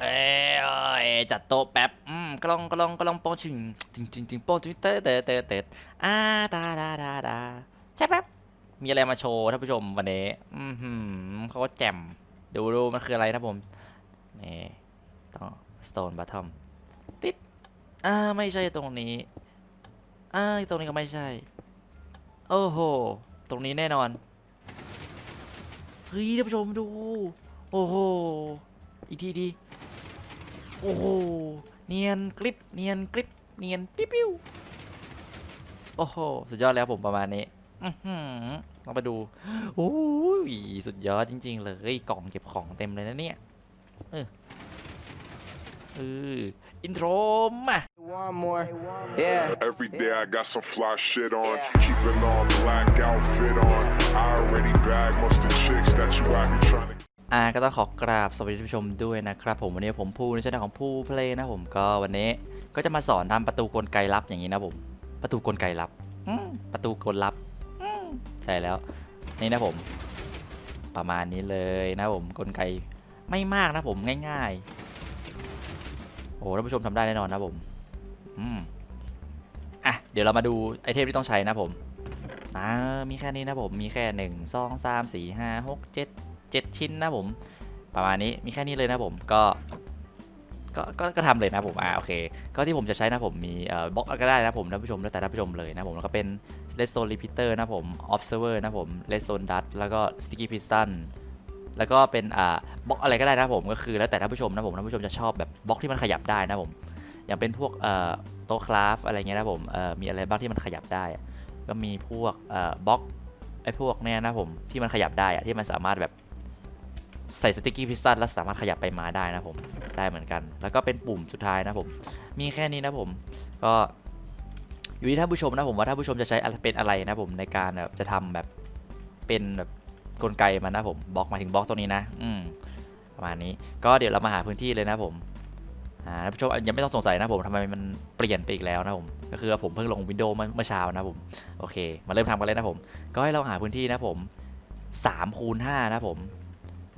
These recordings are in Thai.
เอ้ยเอ้ยจัดโต๊ะแป๊บอืมกล้องกล้องกล้องโป้งชิงจริงจริงจริงโป้งจริงเตะเตะเตะเตะอ่าดาดาดาดาใช่แป๊บมีอะไรมาโชว์ท่านผู้ชมวันนี้อืมหืมเขาก็แจ่มดูดูมันคืออะไรนะผมนี่ต้อง stone bottom ติดอ่าไม่ใช่ตรงนี้อ่าตรงนี้ก็ไม่ใช่ โอ้โห ตรงนี้แน่นอนเฮ้ยท่านผู้ชมดู โอ้โหอีกทีดี โอ้โห เนียนกริบเนียนกริบเนียนปิ๊วปิ๊วโอ้โห สุดยอดแล้วผมประมาณนี้อือหือเราไปดู โอ้ยสุดยอดจริง ๆ เลย กล่องเก็บของเต็มเลยนะเนี่ย เออเอออินโทรมา One more. Yeah. Every day I got some fly shit on. Keeping all black outfit on. I already bag most of the chicks that you out here trying to อ่าก็ต้องขอกราบสวัสดีท่านผู้ชมด้วยนะครับผมวันนี้ผมพูในช่องของผู้เพลย์นะผมก็วันนี้ก็จะมาสอนทำประตูกลไกลับอย่างนี้นะผมประตูกลไกลับอืมประตูกลลับอืมใช่แล้ว นี่นะผม ประมาณนี้เลยนะผมกลไกไม่มากนะผมง่ายๆโอ้โหท่านผู้ชมทำได้แน่นอนนะผมอืมอะเดี๋ยวเรามาดูไอเทมที่ต้องใช้นะผมอ่ามีแค่นี้นะผมมีแค่หนึ่งสองสามสี่ห้าหกเจ็ด 7 ชิ้นนะผม ประมาณนี้มีแค่นี้เลยนะผมก็ก็ก็ก็ทำเลยนะผมอ่าโอเคก็ที่ผมจะใช้นะผมมีเอ่อบล็อกก็ได้นะผมท่านผู้ชมแล้วแต่ท่านผู้ชมเลยนะผมแล้วก็เป็น redstone repeater นะผม observer นะผม redstone dust แล้วก็ sticky piston แล้วก็เป็นอ่าบล็อกอะไรก็ได้นะผมก็คือแล้วแต่ท่านผู้ชมนะผมท่านผู้ชมจะชอบแบบบล็อกที่มันขยับได้นะผมอย่างเป็นพวกเอ่อโต๊ะคราฟอะไรเงี้ยนะผมเอ่อมีอะไรบ้างที่มันขยับได้ ก็มีพวกเอ่อบล็อกไอ้พวกเนี้ยนะผมที่มันขยับได้อะที่มันสามารถแบบ ใส่สติกกี้พิสตันแล้วสามารถขยับไปมาได้นะผมได้เหมือนกัน แล้วก็เป็นปุ่มสุดท้ายนะผม มีแค่นี้นะผมก็อยู่ที่ท่านผู้ชมนะผมว่าท่านผู้ชมจะใช้เป็นอะไรนะผมในการแบบจะทำแบบเป็นแบบกลไกมันนะผมบล็อกมาถึงบล็อกตัวนี้นะ อืมประมาณนี้ก็เดี๋ยวเรามาหาพื้นที่เลยนะผมอ่าท่านผู้ชมยังไม่ต้องสงสัยนะผมทำไมมันเปลี่ยนไปอีกแล้วนะผมก็คือผมเพิ่งลงวินโดว์เมื่อเช้านะผมโอเค มาเริ่มทำกันเลยนะผม ก็ให้เราหาพื้นที่นะผม3คูณ5นะผม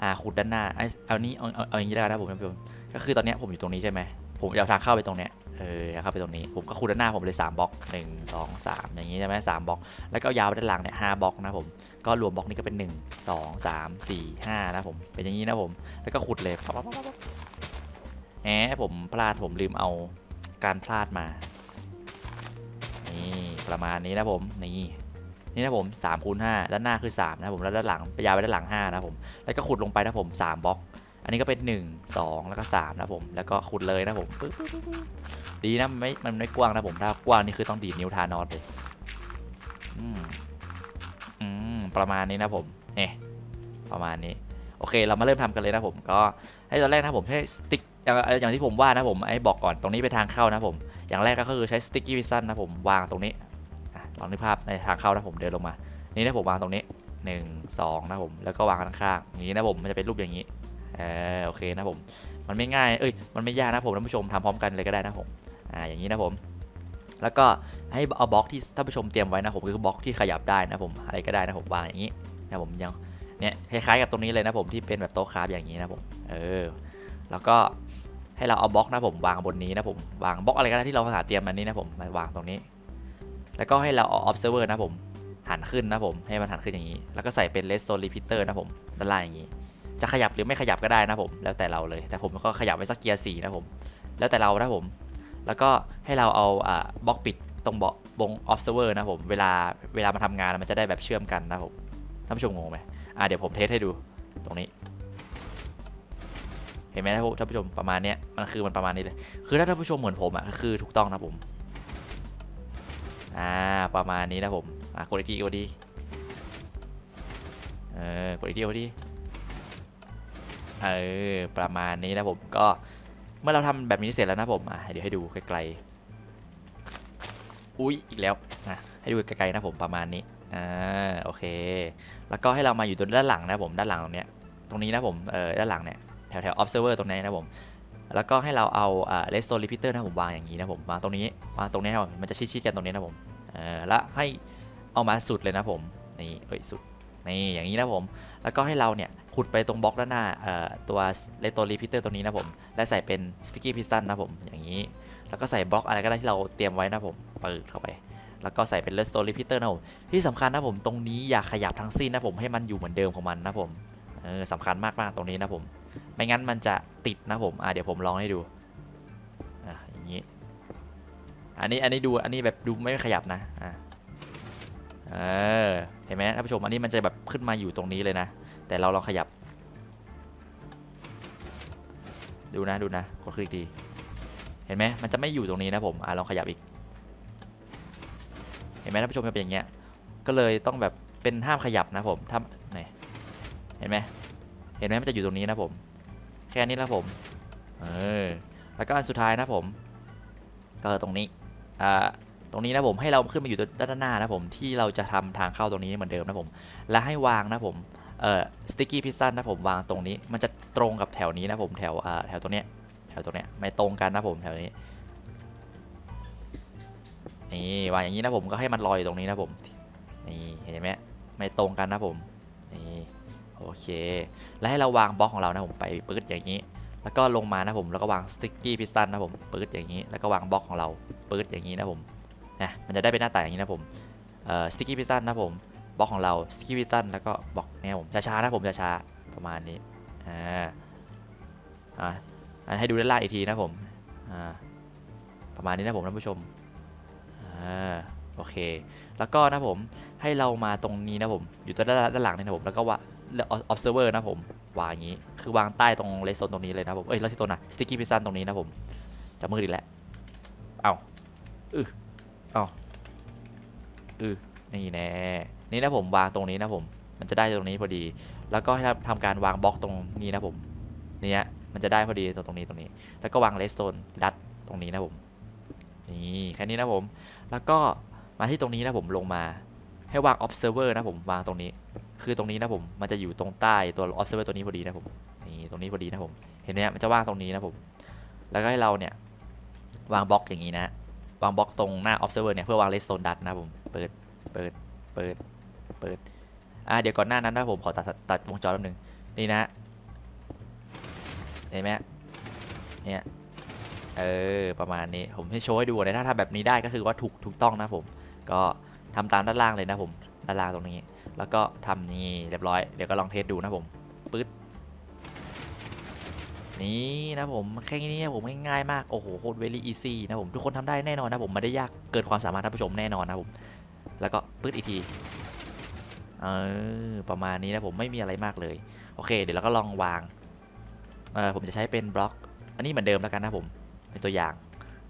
อ่าขุดด้านหน้าไอ้เอานี้เอาเอาอย่างนี้ได้นะผมท่านผู้ชมก็คือตอนนี้ผมอยู่ตรงนี้ใช่ไหมผมจะเอาทางเข้าไปตรงเนี้ยเออเข้าไปตรงนี้ผมก็ขุดด้านหน้าผมเลย3บล็อก1 2 3 อย่างนี้ใช่ไหมสามบล็อก แล้วก็ยาวไปด้านหลังเนี่ยห้าบล็อกนะผมก็รวมบล็อกนี้ก็เป็น 1 2 3 4 5นะผมเป็นอย่างนี้นะผมแล้วก็ขุดเลยปั๊บปั๊บปั๊บแหมผมพลาดผมลืมเอาการพลาดมานี่ประมาณนี้นะผมนี่ นี่นะผม3คูณ5ด้านหน้าคือ3นะผมแล้วด้านหลังยาวไปด้านหลัง5นะผมแล้วก็ขุดลงไปนะผม3บล็อก อันนี้ก็เป็น 1 2 แล้วก็3นะผมแล้วก็ขุดเลยนะผมดีนะมันไม่มันไม่กว้างนะผมถ้ากว้างนี่คือต้องดีดนิ้วทานอสเลยอืมอืมประมาณนี้นะผมเนี่ยประมาณนี้โอเค เรามาเริ่มทำกันเลยนะผมก็ให้ตอนแรกนะผมใช้สติ๊กอย่างอย่างที่ผมว่านะผมไอ้บอกก่อนตรงนี้เป็นทางเข้านะผม อย่างแรกก็คือใช้สติ๊กกี้วิสันนะผมวางตรงนี้ ลองนึกภาพในทางเข้านะผมเดินลงมา นี่นะผมวางตรงนี้หนึ่งสองนะผมแล้วก็วางข้างๆอย่างนี้นะผมมันจะเป็นรูปอย่างนี้เออโอเคนะผมมันไม่ง่ายเอ้ยมันไม่ยากนะผมท่านผู้ชมทำพร้อมกันเลยก็ได้นะผมอ่าอย่างนี้นะผมแล้วก็ให้เอาบล็อกที่ท่านผู้ชมเตรียมไว้นะผมคือบล็อกที่ขยับได้นะผมอะไรก็ได้นะผมวางอย่างนี้นะผมยังเนี่ยคล้ายๆกับตรงนี้เลยนะผมที่เป็นแบบโต๊ะคราฟอย่างนี้นะผมเออแล้วก็ให้เราเอาบล็อกนะผมวางบนนี้นะผมวางบล็อกอะไรก็ได้ที่เราหาเตรียมมานี้นะผมมาวางตรงนี้ แล้วก็ให้เราเอา observer นะผมหันขึ้นนะผมให้มันหันขึ้นอย่างนี้ แล้วก็ใส่เป็น redstone repeater นะผมด้านล่างอย่างนี้ จะขยับหรือไม่ขยับก็ได้นะผม แล้วแต่เราเลย แต่ผมก็ขยับไว้สักเกียร์สี่นะผม แล้วแต่เรานะผม แล้วก็ให้เราเอาอบล็อกปิดตรงเบาะบง observer นะผม เวลาเวลามาทำงานมันจะได้แบบเชื่อมกันนะผมท่านผู้ชมงงไหมอ่าเดี๋ยวผมเทสให้ดูตรงนี้เห็นไหมท่านผู้ชมประมาณเนี้ยมันคือมันประมาณนี้เลย คือถ้าท่านผู้ชมเหมือนผมอะคือถูกต้องนะผม อ่าประมาณนี้นะผมอะกดอีกทีกดอีเออกดอีกทีกดอีเออประมาณนี้นะผมก็เมื่อเราทำแบบนี้เสร็จแล้วนะผมอะเดี๋ยวให้ดูไกลๆอุ้ยอีกแล้วนะให้ดูไกลๆนะผมประมาณนี้อ่าโอเค แล้วก็ให้เรามาอยู่ตรงด้านหลังนะผมด้านหลังตรงเนี้ยตรงนี้นะผมเออด้านหลังเนี่ยแถวแถว observer ตรงนี้นะผม แล้วก็ให้เราเอาอ่า redstone repeater นะผมวางอย่างนี้นะผมวางตรงนี้วางตรงนี้ครับผมมันจะชิดๆกันตรงนี้นะผมแล้วให้เอามาสุดเลยนะผมนี่เอ้ยสุดนี่อย่างนี้นะผม แล้วก็ให้เราเนี่ยขุดไปตรงบล็อกด้านหน้าตัวเลสโตรีพิเตอร์ตัวนี้นะผมและใส่เป็นสติกกี้พิสตันนะผมอย่างนี้ แล้วก็ใส่บล็อกอะไรก็ได้ที่เราเตรียมไว้นะผมเปิดเข้าไปแล้วก็ใส่เป็นเลสโตรีพิเตอร์นะผมที่สำคัญนะผมตรงนี้อย่าขยับทั้งสิ้นนะผมให้มันอยู่เหมือนเดิมของมันนะผมเออสำคัญมากๆตรงนี้นะผม ไม่งั้นมันจะติดนะผมอะเดี๋ยวผมลองให้ดูอะอย่างนี้อันนี้อันนี้ดูอันนี้แบบดูไม่ขยับนะอะเออเห็นไหมท่านผู้ชมอันนี้มันจะแบบขึ้นมาอยู่ตรงนี้เลยนะ แต่เราลองขยับ ดูนะดูนะกดคลิกดีเห็นไหมมันจะไม่อยู่ตรงนี้นะผมอะลองขยับอีก เห็นไหมท่านผู้ชมมันเป็นอย่างเงี้ยก็เลยต้องแบบเป็นห้ามขยับนะผมถ้าไหนเห็นไหม ห็นไหมมันจะอยู่ตรงนี้นะผม แค่นี้แล้วผม เออ แล้วก็อันสุดท้ายนะผม ก็ตรงนี้ อ่า ตรงนี้นะผม ให้เราขึ้นมาอยู่ด้านหน้านะผม ที่เราจะทำทางเข้าตรงนี้เหมือนเดิมนะผม และให้วางนะผม เอ่อ สติ๊กกี้พิซซ่านะผม วางตรงนี้ มันจะตรงกับแถวนี้นะผม แถว อ่า แถวตรงเนี้ย แถวตรงเนี้ย ไม่ตรงกันนะผม แถวนี้ นี่ วางอย่างนี้นะผม ก็ให้มันลอยอยู่ตรงนี้นะผม นี่ เห็นไหมไม่ตรงกันนะผม โอเค แล้วให้เราวางบล็อกของเรานะผมไปปื๊ดอย่างนี้ แล้วก็ลงมานะผมแล้วก็วางสติ๊กกี้พิสตันนะผมปื๊ดอย่างนี้ แล้วก็วางบล็อกของเราปื๊ดอย่างนี้นะผมนะมันจะได้เป็นหน้าตาอย่างนี้นะผมเอ่อสติ๊กกี้พิสตันนะผมบล็อกของเราสติ๊กกี้พิสตันแล้วก็บล็อกเนี่ยผมช้าๆนะผมช้าๆประมาณนี้อ่าอ่าอันให้ดูด้านล่างอีกทีนะผมอ่าประมาณนี้นะผมท่านผู้ชมอ่าโอเค แล้วก็นะผมให้เรามาตรงนี้นะผม อยู่ตัวด้านด้านหลังนี่นะผม แล้วก็ว่า observer นะผมวางอย่างนี้ คือวางใต้ตรงเลสโซนตรงนี้เลยนะผมเอ้ยเลสโซนนะสติกกี้พิซซันตรงนี้นะผมจะมืดอีกแล้วเอาอือเอาอือนี่แน่นี่นะผมวางตรงนี้นะผม มันจะได้ตรงนี้พอดี แล้วก็ให้ทำทำการวางบล็อกตรงนี้นะผมเนี่ยมันจะได้พอดีตรงตรงนี้ตรงนี้ แล้วก็วางเลสโซนดัดตรงนี้นะผมนี่แค่นี้นะผม แล้วก็มาที่ตรงนี้นะผมลงมาให้วาง observer นะผมวางตรงนี้ คือตรงนี้นะผมมันจะอยู่ตรงใต้ตัว observer ตัวนี้พอดีนะผมนี่ตรงนี้พอดีนะผมเห็นไหมมันจะว่างตรงนี้นะผมแล้วก็ให้เราเนี่ยวางบล็อกอย่างนี้นะวางบล็อกตรงหน้า observer เนี่ยเพื่อวาง redstone dot นะผมเปิดเปิดเปิดเปิดอ่าเดี๋ยวก่อนหน้านั้นนะผมขอตัดตัดวงจรแป๊บนึงนี่นะเห็นไหมเนี่ยเออประมาณนี้ผมให้โชว์ให้ดูนะถ้าทำแบบนี้ได้ก็คือว่าถูกถูกต้องนะผม ก็ทำตามด้านล่างเลยนะผมด้านล่างตรงนี้ แล้วก็ทำนี่เรียบร้อย เดี๋ยวก็ลองเทสดูนะผมปึ๊ดนี่นะผมแค่นี้นะผมง่ายๆมากโอ้โหโคตรเวลี่อีซี่นะผมทุกคนทำได้แน่นอนนะผมไม่ได้ยากเกินความสามารถท่านผู้ชมแน่นอนนะผมแล้วก็ปึ๊ดอีกทีเออประมาณนี้นะผมไม่มีอะไรมากเลย โอเค เดี๋ยวเราก็ลองวางเออผมจะใช้เป็นบล็อก อันนี้เหมือนเดิมแล้วกันนะผมเป็นตัวอย่าง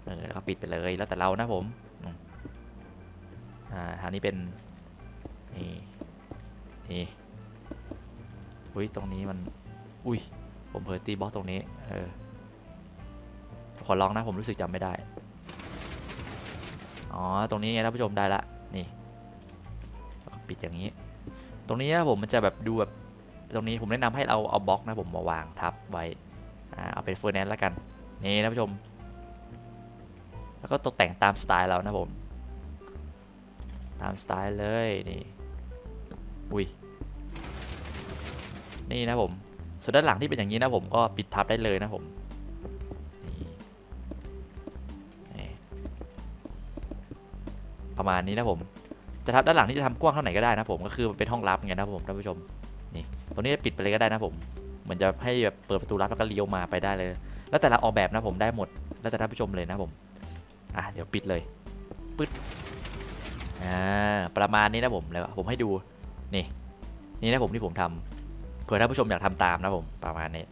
เออแล้วก็ปิดไปเลยแล้วแต่เรานะผมอืมอ่าทางนี้เป็นนี่ นี่อุ้ยตรงนี้มัน อุ้ย ผมเผลอตีบล็อกตรงนี้ เออ ขอลองนะ ผมรู้สึกจำไม่ได้ อ๋อ ตรงนี้ไงท่านผู้ชมได้ละ นี่ ปิดอย่างนี้ ตรงนี้นะผมมันจะแบบดูแบบ ตรงนี้ผมแนะนำให้เราเอาบล็อกนะผมมาวางทับไว้ อ่า เอาเป็นเฟอร์แนนซ์แล้วกัน นี่ท่านผู้ชม แล้วก็ตกแต่งตามสไตล์เรานะผม ตามสไตล์เลย นี่ อุ้ยนี่นะผม ส่วนด้านหลังที่เป็นอย่างนี้นะผมก็ปิดทับได้เลยนะผมนี่ประมาณนี้นะผม จะทับด้านหลังที่จะทำกว้างเท่าไหร่ก็ได้นะผมก็คือมันเป็นห้องลับไงนะผมท่านผู้ชมนี่ตัวนี้ปิดไปเลยก็ได้นะผมเหมือนจะให้แบบเปิดประตูลับแล้วก็เลี้ยวมาไปได้เลย แล้วแต่ละออกแบบนะผมได้หมด แล้วแต่ท่านผู้ชมเลยนะผมอะเดี๋ยวปิดเลยปึ๊ดอ่าประมาณนี้นะผมแล้วผมให้ดู นี่นี่นะผมที่ผมทำเผื่อท่านผู้ชมอยากทำตามนะผมประมาณนี้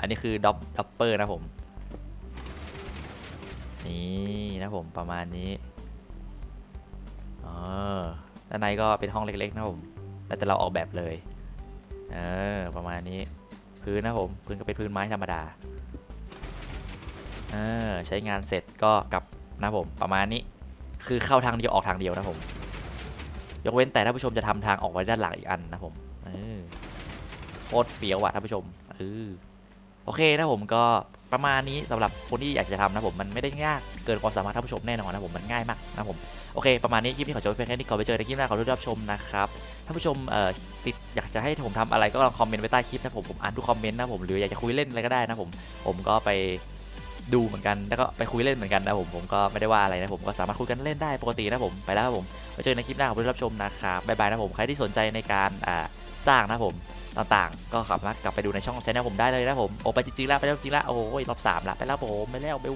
อันนี้คือด็อปด็อปเปอร์นะผมนี่นะผมประมาณนี้อ๋อด้านในก็เป็นห้องเล็กๆนะผมแล้วแต่เราออกแบบเลยเออประมาณนี้พื้นนะผมพื้นก็เป็นพื้นไม้ธรรมดาเออใช้งานเสร็จก็กลับนะผมประมาณนี้คือเข้าทางเดียวออกทางเดียวนะผม ยกเว้นแต่ท่านผู้ชมจะทำทางออกไว้ด้านหลังอีกอันนะผมโคตรเฟี้ยวว่ะท่านผู้ชมเออโอเคนะผมก็ประมาณนี้สำหรับคนที่อยากจะทำนะผมมันไม่ได้ยากเกินความสามารถท่านผู้ชมแน่นอนนะผมมันง่ายมากนะผมโอเคประมาณนี้คลิปนี้ขอจบไว้เพียงแค่นี้ก่อนไปเจอในคลิปหน้าขอทุกท่านรับชมนะครับท่านผู้ชมเอ่อติดอยากจะให้ผมทำอะไรก็ลองคอมเมนต์ไว้ใต้คลิปนะผมผมอ่านทุกคอมเมนต์นะผมหรืออยากจะคุยเล่นอะไรก็ได้นะผมผมก็ไป ดูเหมือนกันแล้วก็ไปคุยเล่นเหมือนกันนะผมผมก็ไม่ได้ว่าอะไรนะผมก็สามารถคุยกันเล่นได้ปกตินะผมไปแล้วครับผมไว้เจอในคลิปหน้าขอบคุณรับชมนะครับบ๊ายบายนะผมใครที่สนใจในการสร้างนะผมต่างๆ ก็สามารถกลับไปดูในช่องแชนแนลผมได้เลยนะผมโอ้ไปจริงๆแล้วไปแล้วจริงๆแล้วโอ้ยรอบสามละไปแล้วผมไปแล้วไป